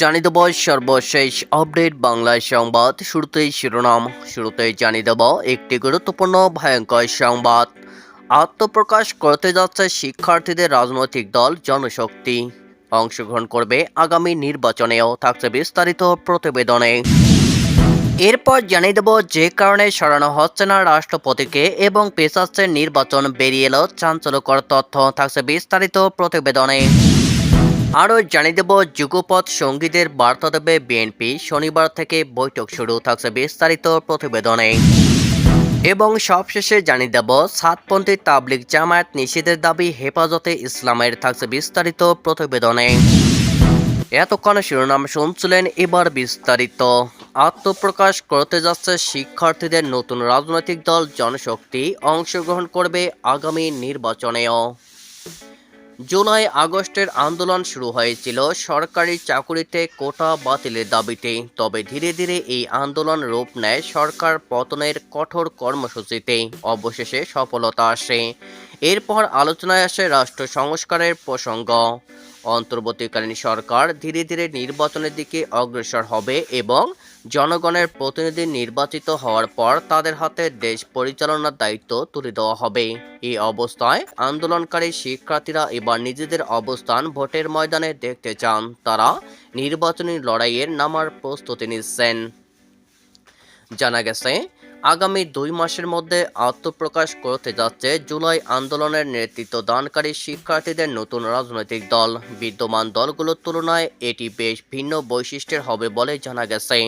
জানিয়ে দেব সর্বশেষ আপডেট বাংলা সংবাদ। শুরুতেই শিরোনাম, শুরুতেই জানিয়ে দেব একটি গুরুত্বপূর্ণ ভয়ঙ্কর সংবাদ। আত্মপ্রকাশ করতে যাচ্ছে শিক্ষার্থীদের রাজনৈতিক দল জনশক্তি। অংশগ্রহণ করবে আগামী নির্বাচনেও থাকছে বিস্তারিত প্রতিবেদনে। এরপর জানিয়ে দেব যে কারণে সরানো হচ্ছে না রাষ্ট্রপতিকে এবং পেশাচ্ছে নির্বাচন, বেরিয়ে এলো চাঞ্চল্যকর তথ্য, থাকছে বিস্তারিত প্রতিবেদনে। আরও জানিয়ে দেব যুগপথ সঙ্গীদের বার্তা দেবে বিএনপি। শনিবার থেকে বৈঠক শুরু থাকছে বিস্তারিত প্রতিবেদনে। এবং সবশেষে জানিয়ে দেব, সাতপন্থী তাবলিক জামায়াত নিষেধের দাবি হেফাজতে ইসলামের থাকছে বিস্তারিত প্রতিবেদনে। এতক্ষণ শিরোনাম শুনছিলেন এবার বিস্তারিত। আত্মপ্রকাশ করতে যাচ্ছে শিক্ষার্থীদের নতুন রাজনৈতিক দল জনশক্তি, অংশগ্রহণ করবে আগামী নির্বাচনেও। জুলাই আগস্টের আন্দোলন শুরু হয়েছিল। সরকারি চাকুরিতে কোটা বাতিলের দাবিতে। তবে ধীরে ধীরে এই আন্দোলন রূপ নেয় সরকার পতনের কঠোর কর্মসূচিতে। অবশেষে সফলতা আসে। এরপর আলোচনায় আসে রাষ্ট্র সংস্কারের প্রসঙ্গ। অন্তর্বর্তীকালীন সরকার ধীরে ধীরে নির্বাচনের দিকে অগ্রসর হবে এবং জনগণের প্রতিনিধি নির্বাচিত হওয়ার পর তাদের হাতে দেশ পরিচালনার দায়িত্ব তুলে দেওয়া হবে। এই অবস্থায় আন্দোলনকারী শিক্ষার্থীরা এবার নিজেদের অবস্থান ভোটের ময়দানে দেখতে চান। তারা নির্বাচনী লড়াইয়ের নামার প্রস্তুতি নিচ্ছেন। জানা গেছে আগামী দুই মাসের মধ্যে আত্মপ্রকাশ করতে যাচ্ছে জুলাই আন্দোলনের নেতৃত্ব দানকারী শিক্ষার্থীদের নতুন রাজনৈতিক দল। বিদ্যমান দলগুলোর তুলনায় এটি বেশ ভিন্ন বৈশিষ্ট্যের হবে বলে জানা গেছে।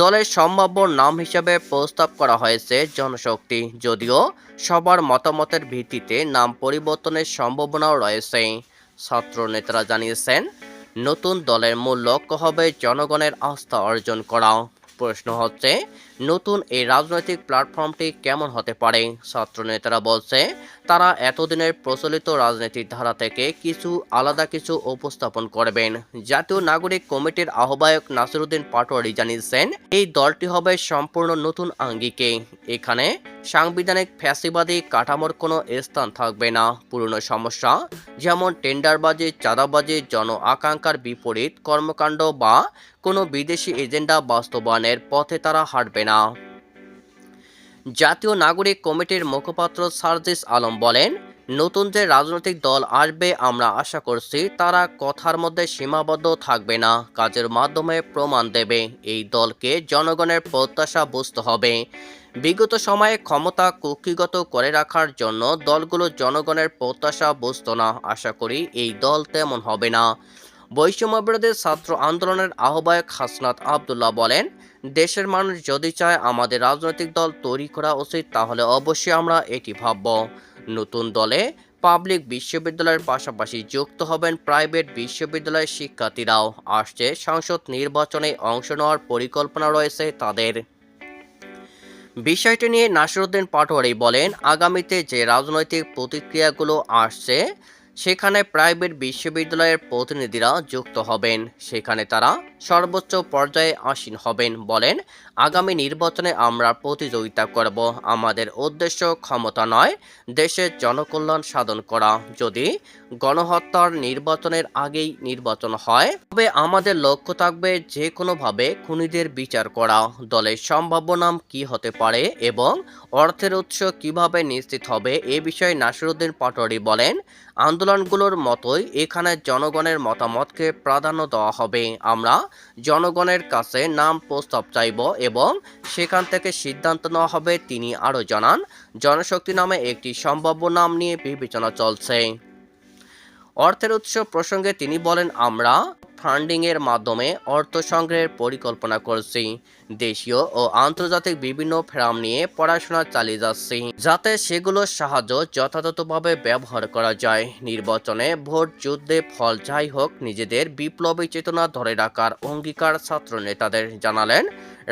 দলের সম্ভাব্য নাম হিসেবে প্রস্তাব করা হয়েছে জনশক্তি, যদিও সবার মতামতের ভিত্তিতে নাম পরিবর্তনের সম্ভাবনাও রয়েছে। ছাত্র নেতারা জানিয়েছেন, নতুন দলের মূল লক্ষ্য হবে জনগণের আস্থা অর্জন করা। প্রশ্ন হচ্ছে নতুন এই রাজনৈতিক প্ল্যাটফর্মটি কেমন হতে পারে? ছাত্র নেতারা বলছে, তারা এতদিনের প্রচলিত রাজনৈতিক ধারা থেকে কিছু আলাদা কিছু উপস্থাপন করবেন। জাতীয় নাগরিক কমিটির আহ্বায়ক নাসিরুদ্দিন পাটোয়ারি জানিয়েছেন, এই দলটি হবে সম্পূর্ণ নতুন আঙ্গিকে। এখানে সাংবিধানিক ফ্যাসিবাদী কাঠামোর কোনো স্থান থাকবে না। পুরনো সমস্যা, যেমন টেন্ডারবাজি, চাঁদাবাজি, জন আকাঙ্ক্ষার বিপরীত কর্মকাণ্ড বা কোনো বিদেশি এজেন্ডা বাস্তবায়নের পথে তারা হাঁটবে না। জাতীয় নাগরিক কমিটির মুখপাত্র সার্জিস আলম বলেন, নতুন যে রাজনৈতিক দল আসবে আমরা আশা করছি তারা কথার মধ্যে সীমাবদ্ধ থাকবে না, কাজের মাধ্যমে প্রমাণ দেবে এই দলকে জনগণের প্রত্যাশা বুঝতে হবে। বিগত সময়ে ক্ষমতা কুক্ষিগত করে রাখার জন্য দলগুলো জনগণের প্রত্যাশা বুঝত না, আশা করি এই দল তেমন হবে না। বৈষম্য বিরোধী ছাত্র আন্দোলনের আহ্বায়ক হাসনাত আবদুল্লাহ বলেন দেশের মানুষ যদি চায় আমাদের রাজনৈতিক দল তৈরি করা উচিত, তাহলে অবশ্যই আমরা এটি ভাবব। নতুন দলে পাবলিক বিশ্ববিদ্যালয়ের পাশাপাশি যুক্ত হবেন প্রাইভেট বিশ্ববিদ্যালয়ের শিক্ষার্থীরাও। আসছে সংসদ নির্বাচনে অংশ নেওয়ার পরিকল্পনা রয়েছে তাদের। বিষয়টি নিয়ে নাসিরুদ্দিন পাটোয়ারি বলেন, আগামীতে যে রাজনৈতিক প্রতিক্রিয়াগুলো আসছে, সেখানে প্রাইভেট বিশ্ববিদ্যালয়ের প্রতিনিধিরা যুক্ত হবেন। সেখানে তারা সর্বোচ্চ পর্যায়ে আসীন হবেন বলেন, আগামী নির্বাচনে আমরা প্রতিযোগিতা করব। আমাদের উদ্দেশ্য ক্ষমতা নয়, দেশের জনকল্যাণ সাধন করা। যদি গণহত্যার নির্বাচনের আগেই নির্বাচন হয়, তবে আমাদের লক্ষ্য থাকবে যে কোনোভাবে খুনিদের বিচার করা। দলের সম্ভাব্য নাম কি হতে পারে এবং অর্থের উৎস কীভাবে নিশ্চিত হবে এ বিষয়ে নাসিরুদ্দিন পাটোয়ারি বলেন, আন্দোলনগুলোর মতোই এখানে জনগণের মতামতকে প্রাধান্য দেওয়া হবে। আমরা জনগণের কাছে নাম প্রস্তাব চাইব এবং সেখান থেকে সিদ্ধান্ত নেওয়া হবে, তিনি আরও জানান। জনশক্তি নামে একটি সম্ভাব্য নাম নিয়ে বিবেচনা চলছে। অর্থের উৎস প্রসঙ্গে তিনি বলেন, আমরা ফান্ডিংয়ের মাধ্যমে অর্থ সংগ্রহের পরিকল্পনা করছি। দেশীয় ও আন্তর্জাতিক বিভিন্ন ফ্রাম নিয়ে পড়াশোনা চালিয়ে যাচ্ছি, যাতে সেগুলোর সাহায্য যথাযথভাবে ব্যবহার করা যায়। নির্বাচনে ভোট যুদ্ধে ফল যাই হোক, নিজেদের বিপ্লবী চেতনা ধরে রাখার অঙ্গীকার ছাত্র নেতাদের জানালেন।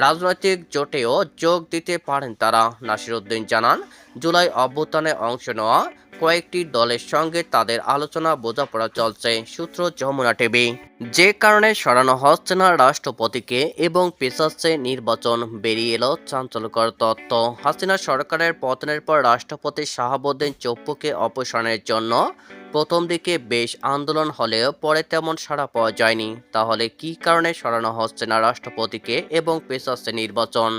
রাজনৈতিক জোটেও যোগ দিতে পারেন তারা। নাসিরুদ্দিন জানান, জুলাই অভ্যুত্থানে অংশ নেওয়া কয়েকটি দলের সঙ্গে তাদের আলোচনা, বোঝাপড়া চলছে, সূত্র যমুনা টিভি। যে কারণে সরানো হচ্ছে না রাষ্ট্রপতিকে এবং পেছাচ্ছে নির্বাচন, বেরিয়ে এলো চাঞ্চল্যকর তথ্য। হাসিনা সরকারের পতনের পর রাষ্ট্রপতি শাহাবুদ্দিন চপ্পুকে অপসারণের জন্য প্রথম দিকে বেশ আন্দোলন হলেও পরে তেমন সাড়া পাওয়া যায়নি। তাহলে কী কারণে সরানো হচ্ছে না রাষ্ট্রপতিকে এবং পেছাচ্ছে নির্বাচন?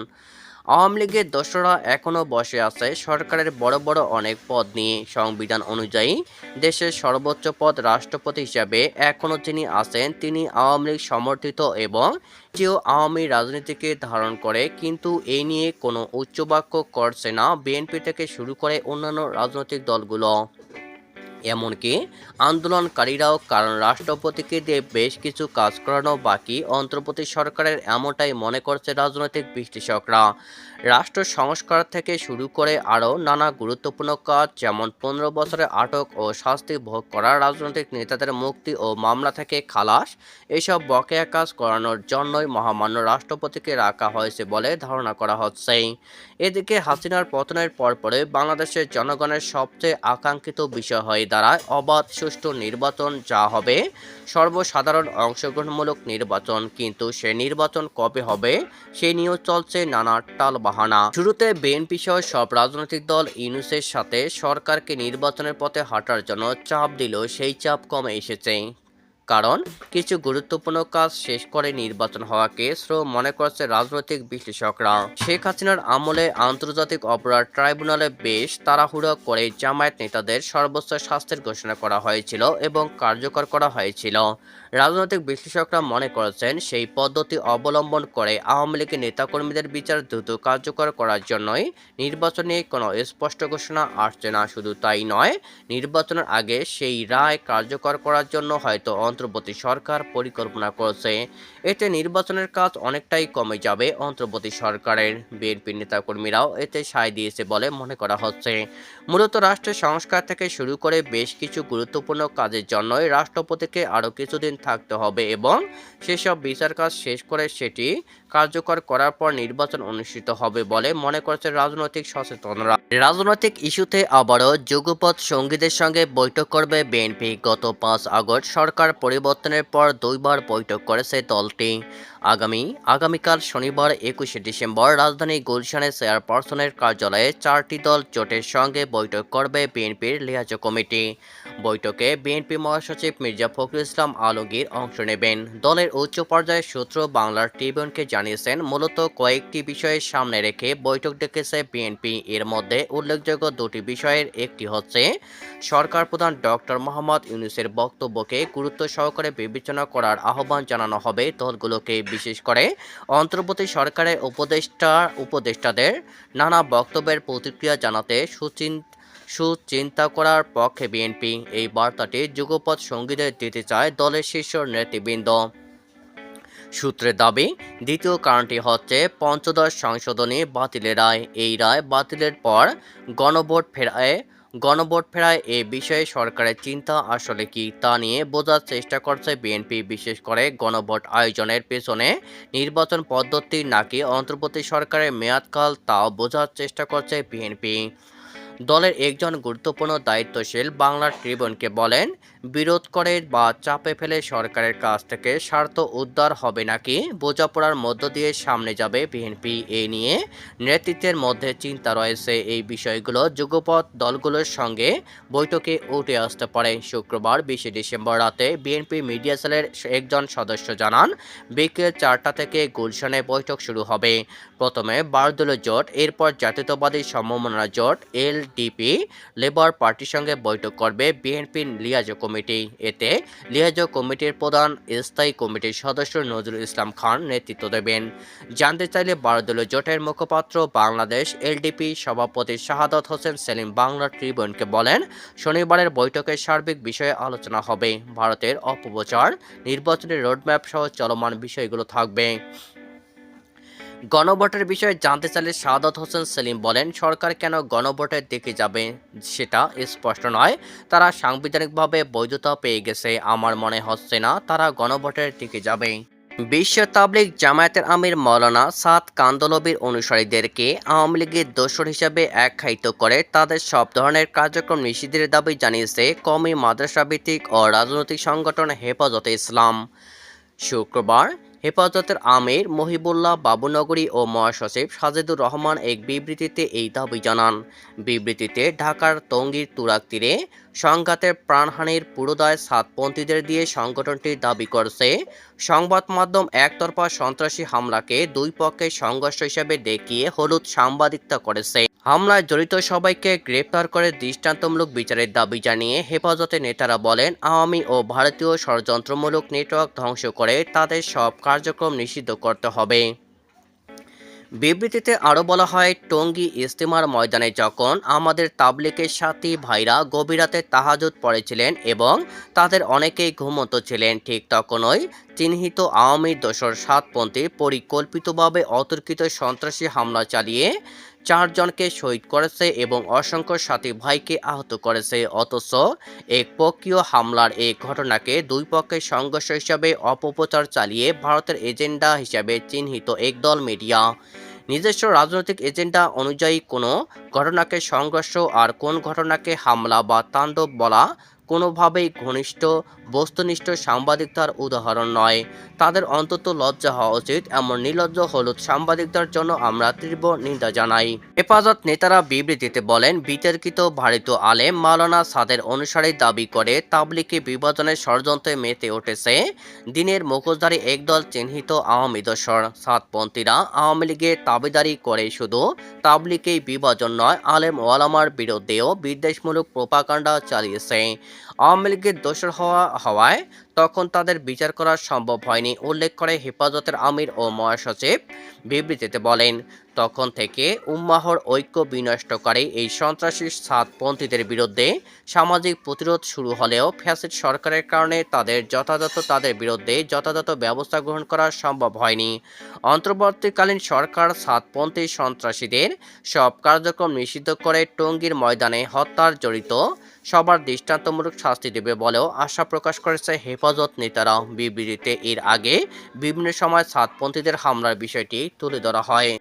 আওয়ামী লীগের দোসরা এখনও বসে আছে সরকারের বড় বড় অনেক পদ নিয়ে। সংবিধান অনুযায়ী দেশের সর্বোচ্চ পদ রাষ্ট্রপতি হিসাবে এখনও যিনি আছেন, তিনি আওয়ামী লীগ সমর্থিত এবং যেও আওয়ামী রাজনীতিকে ধারণ করে, কিন্তু এই নিয়ে কোনো উচ্চবাক্য করছে না। বিএনপি থেকে শুরু করে অন্যান্য রাজনৈতিক দলগুলো। এমনকি আন্দোলনকারীরাও কারণ রাষ্ট্রপতিকে দিয়ে বেশ কিছু কাজ করানো বাকি অন্তর্বর্তী সরকারের এমনটাই মনে করছে রাজনৈতিক বিশ্লেষকরা। রাষ্ট্র সংস্কার থেকে শুরু করে আরও নানা গুরুত্বপূর্ণ কাজ, যেমন পনেরো বছরে আটক ও শাস্তি ভোগ করা, রাজনৈতিক নেতাদের মুক্তি ও মামলা থেকে খালাস, এসব বকেয়া কাজ করানোর জন্যই মহামান্য রাষ্ট্রপতিকে রাখা হয়েছে বলে ধারণা করা হচ্ছে। এদিকে হাসিনার পতনের পরপরে বাংলাদেশের জনগণের সবচেয়ে আকাঙ্ক্ষিত বিষয় হয়ে দাঁড়ায় অবাধ সুষ্ঠু নির্বাচন, যা হবে সর্বসাধারণ অংশগ্রহণমূলক নির্বাচন, কিন্তু সে নির্বাচন কবে হবে, সে নিয়েও চলছে নানা টালবাহানা শুরুতে বিএনপি সহ সব রাজনৈতিক দল ইউনুসের সাথে সরকারকে নির্বাচনের পথে হাঁটার জন্য চাপ দিল সেই চাপ কমে এসেছে। কারণ কিছু গুরুত্বপূর্ণ কাজ শেষ করে নির্বাচন হওয়াকে শ্রম মনে করছে রাজনৈতিক বিশ্লেষকরা। শেখ হাসিনার আমলে আন্তর্জাতিক অপরাধ ট্রাইব্যুনালে বেশ তাড়াহুড়ো করে জামায়াত নেতাদের সর্বোচ্চ শাস্তির ঘোষণা করা হয়েছিল এবং কার্যকর করা হয়েছিল। রাজনৈতিক বিশ্লেষকরা মনে করেছেন সেই পদ্ধতি অবলম্বন করে আওয়ামী লীগের নেতাকর্মীদের বিচার দ্রুত কার্যকর করার জন্যই নির্বাচনে কোনো স্পষ্ট ঘোষণা আসছে না। শুধু তাই নয়, নির্বাচনের আগে সেই রায় কার্যকর করার জন্য হয়তো অন্তর্বর্তী সরকার পরিকল্পনা করছে। এতে নির্বাচনের কাজ অনেকটাই কমে যাবে অন্তর্বর্তী সরকারের। বিএনপি নেতাকর্মীরাও এতে সায় দিয়েছে বলে মনে করা হচ্ছে। মূলত রাষ্ট্রের সংস্কার থেকে শুরু করে বেশ কিছু গুরুত্বপূর্ণ কাজের জন্যই রাষ্ট্রপতিকে আরও কিছুদিন থাকতে হবে এবং সেসব বিচার কাজ শেষ করে সেটি কার্যকর করার পর নির্বাচন অনুষ্ঠিত হবে বলে মনে করছে রাজনৈতিক সচেতনরা। রাজনৈতিক ইস্যুতে আবারও যুগপথ সঙ্গীদের সঙ্গে বৈঠক করবে বিএনপি। গত পাঁচ আগস্ট সরকার পরিবর্তনের পর দুইবার বৈঠক করেছে দলটি। আগামী, আগামীকাল শনিবার একুশে ডিসেম্বর রাজধানী গুলশানে চেয়ারপারসনের কার্যালয়ে চারটি দল জোটের সঙ্গে বৈঠক করবে বিএনপির লিয়াজো কমিটি। বৈঠকে বিএনপি মহাসচিব মির্জা ফখরুল ইসলাম আলমগীর অংশ নেবেন। দলের উচ্চ পর্যায়ের সূত্র বাংলার ট্রিবিউনকে জানিয়েছেন, মূলত কয়েকটি বিষয়ে সামনে রেখে বৈঠক ডেকেছে বিএনপি। এর মধ্যে উল্লেখযোগ্য দুটি বিষয়ের একটি হচ্ছে, সরকার প্রধান ডক্টর মোহাম্মদ ইউনুসের বক্তব্যকে গুরুত্ব সহকারে বিবেচনা করার আহ্বান জানানো হবে দলগুলোকে। বিশেষ করে অন্তর্বর্তী সরকারের উপদেষ্টা, উপদেষ্টাদের নানা বক্তব্যের প্রতিক্রিয়া জানাতে সুচিন, সুচিন্তা করার পক্ষে বিএনপি এই বার্তাটি যুগপথ সঙ্গীদের দিতে চায় দলের শীর্ষ নেতৃবৃন্দ। সূত্রের দাবি, দ্বিতীয় কারণটি হচ্ছে পঞ্চদশ সংশোধনী বাতিলের রায়। এই রায় বাতিলের পর গণভোট ফেরায় গণভোট ফেরায় এ বিষয়ে সরকারের চিন্তা আসলে কি তা নিয়ে বোঝার চেষ্টা করছে বিএনপি, বিশেষ করে গণভোট আয়োজনের পেছনে নির্বাচন পদ্ধতি নাকি অন্তর্বর্তী সরকারের মেয়াদকাল, তাও বোঝার চেষ্টা করছে বিএনপি। দলের একজন গুরুত্বপূর্ণ দায়িত্বশীল বাংলার ট্রিবিউনকে বলেন, বিরোধ করে বা চাপে ফেলে সরকারের কাছ থেকে স্বার্থ উদ্ধার হবে নাকি, বোঝাপড়ার মধ্য দিয়ে সামনে যাবে বিএনপি। এ নিয়ে নেতৃত্বের মধ্যে চিন্তা রয়েছে। এই বিষয়গুলো যুগপথ দলগুলোর সঙ্গে বৈঠকে উঠে আসতে পারে। শুক্রবার বিশে ডিসেম্বর রাতে বিএনপি মিডিয়া সেলের একজন সদস্য জানান, বিকেল চারটা থেকে গুলশানে বৈঠক শুরু হবে। প্রথমে বারদলীয় জোট, এরপর জাতীয়তাবাদী সম্ভাবনা জোট, এলডিপি, লেবার পার্টির সঙ্গে বৈঠক করবে বিএনপির লিয়াজো কমিটি। এতে লিয়াজো কমিটির প্রধান স্থায়ী কমিটির সদস্য নজরুল ইসলাম খান নেতৃত্ব দেবেন। জানতে চাইলে বারদলীয় জোটের মুখপাত্র বাংলাদেশ, এলডিপি সভাপতি শাহাদত হোসেন সেলিম বাংলা ট্রিবিউনকে বলেন, শনিবারের বৈঠকে সার্বিক বিষয়ে আলোচনা হবে। ভারতের অপপ্রচার নির্বাচনের রোডম্যাপ সহ চলমান বিষয়গুলো থাকবে। গণভোটের বিষয়ে জানতে চাইলে সাদত হোসেন সেলিম বলেন, সরকার কেন গণভোটের দিকে যাবে সেটা স্পষ্ট নয়। তারা সাংবিধানিকভাবে বৈধতা পেয়ে গেছে। আমার মনে হচ্ছে না তারা গণভোটের দিকে যাবে। বিশ্ব তাবলিগ জামায়াতের আমির মৌলানা সাদ কান্দলবির অনুসারীদেরকে আওয়ামী লীগের দোষর হিসাবে আখ্যায়িত করে তাদের সব ধরনের কার্যক্রম নিষিদ্ধের দাবি জানিয়েছে কমি মাদ্রাসা ভিত্তিক ও রাজনৈতিক সংগঠন হেফাজতে ইসলাম। শুক্রবার হেফাজতের আমির মহিবুল্লাহ বাবুনগরী ও মহাসচিব সাজেদুর রহমান এক বিবৃতিতে এই দাবি জানান। বিবৃতিতে ঢাকার টঙ্গীর তুরাক তীরে সংঘাতের প্রাণহানির পুরোদায় সাতপন্থীদের দিয়ে সংগঠনটি দাবি করছে। সংবাদ মাধ্যম একতরফা সন্ত্রাসী হামলাকে দুই পক্ষের সংঘর্ষ হিসেবে দেখিয়ে হলুদ সাংবাদিকতা করেছে। হামলায় জড়িত সবাইকে গ্রেপ্তার করে দৃষ্টান্তমূলক বিচারের দাবি জানিয়ে হেফাজতের নেতারা বলেন, আওয়ামী ও ভারতীয় ষড়যন্ত্রমূলক নেটওয়ার্ক ধ্বংস করে তাদের সব কার্যক্রম নিষিদ্ধ করতে হবে। বিবৃতিতে আরও বলা হয়, টঙ্গী ইস্তেমার ময়দানে যখন আমাদের তাবলিকের সাথী ভাইরা গভীর রাতে তাহাজুদ পড়েছিলেন এবং তাদের অনেকেই ঘুমন্ত ছিলেন, ঠিক তখনই চিহ্নিত আওয়ামী দোসর সাতপন্থী পরিকল্পিতভাবে অতর্কিত সন্ত্রাসী হামলা চালিয়ে চারজনকে শহীদ করেছে এবং অসংখ্য সাথী ভাইকে আহত করেছে। অথচ এক পক্ষীয় হামলার এই ঘটনাকে দুই পক্ষের সংঘর্ষ হিসাবে অপপ্রচার চালিয়ে ভারতের এজেন্ডা হিসাবে চিহ্নিত একদল মিডিয়া। নিজস্ব রাজনৈতিক এজেন্ডা অনুযায়ী কোনো ঘটনাকে সংঘর্ষ আর কোন ঘটনাকে হামলা বা তাণ্ডব বলা কোনোভাবেই ঘনিষ্ঠ, বস্তুনিষ্ঠ সাংবাদিকতার উদাহরণ নয়। তাদের অন্তত লজ্জা হওয়া উচিত। এমন নির্লজ্জ হলুদ সাংবাদিকতার জন্য আমরা তীব্র নিন্দা জানাই। হেফাজত নেতারা বিবৃতিতে বলেন, বিতর্কিত ভারতীয় আলেম মাওলানা সাদের অনুসারী দাবি করে তাবলিকে বিভাজনের ষড়যন্ত্রে মেতে উঠেছে। দিনের মুখোশধারী একদল চিহ্নিত আওয়ামী দোসর সাতপন্থীরা আওয়ামী লীগের দাবিদারি করে শুধু তাবলিকেই বিভাজন নয় আলেম ওয়ালামার বিরুদ্ধেও বিদ্বেষমূলক প্রোপাকাণ্ডা চালিয়েছে। আওয়ামী লীগের দোষর হওয়া হওয়ায় তখন তাদের বিচার করা সম্ভব হয়নি, উল্লেখ করে হেফাজতের আমির ও মহাসচিব বিবৃতিতে বলেন, তখন থেকে উম্মাহর ঐক্য বিনষ্টকারী এই সন্ত্রাসী সাতপন্থীদের বিরুদ্ধে সামাজিক প্রতিরোধ শুরু হলেও ফ্যাসিড সরকারের কারণে তাদের যথাযথ তাদের বিরুদ্ধে যথাযথ ব্যবস্থা গ্রহণ করা সম্ভব হয়নি। অন্তর্বর্তীকালীন সরকার সাতপন্থী সন্ত্রাসীদের সব কার্যক্রম নিষিদ্ধ করে টঙ্গীর ময়দানে হত্যার জড়িত সবার দৃষ্টান্তমূলক শাস্তি দেবে বলেও আশা প্রকাশ করেছে হেফাজত নেতারা। বিবৃতিতে এর আগে বিভিন্ন সময় সাতপন্থীদের হামলার বিষয়টি তুলে ধরা হয়।